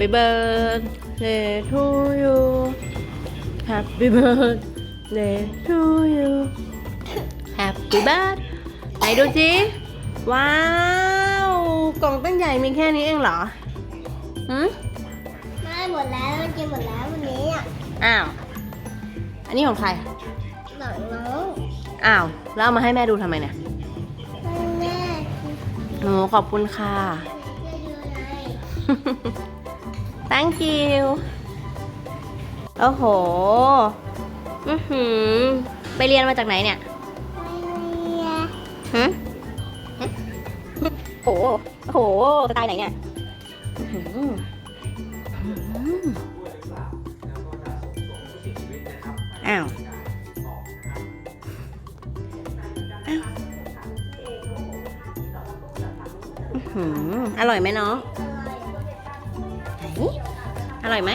Happy birthday to you Happy birthday to you Happy birthday ไหนดูสิว้าว กล่องตั้งใหญ่มีแค่นี้เองเหรอหืมไม่หมดแล้วมันกินหมดแล้ววันนี้อะอ้าว อันนี้ของใครหนังน้องอ้าวแล้วเอามาให้แม่ดูทำไมเนี่ยแม่หนูขอบคุณค่ะจะดูอะไร thank you โอ้โห อือหือ ไปเรียนมาจากไหนเนี่ยไม่เรียนฮะฮะโอ้โหโอ้โห สไตล์ไหนเนี่ยอื้อหืออื้อหืออ้าวอ้าวอื้อหืออร่อยไหมน้องไหน อร่อยไหม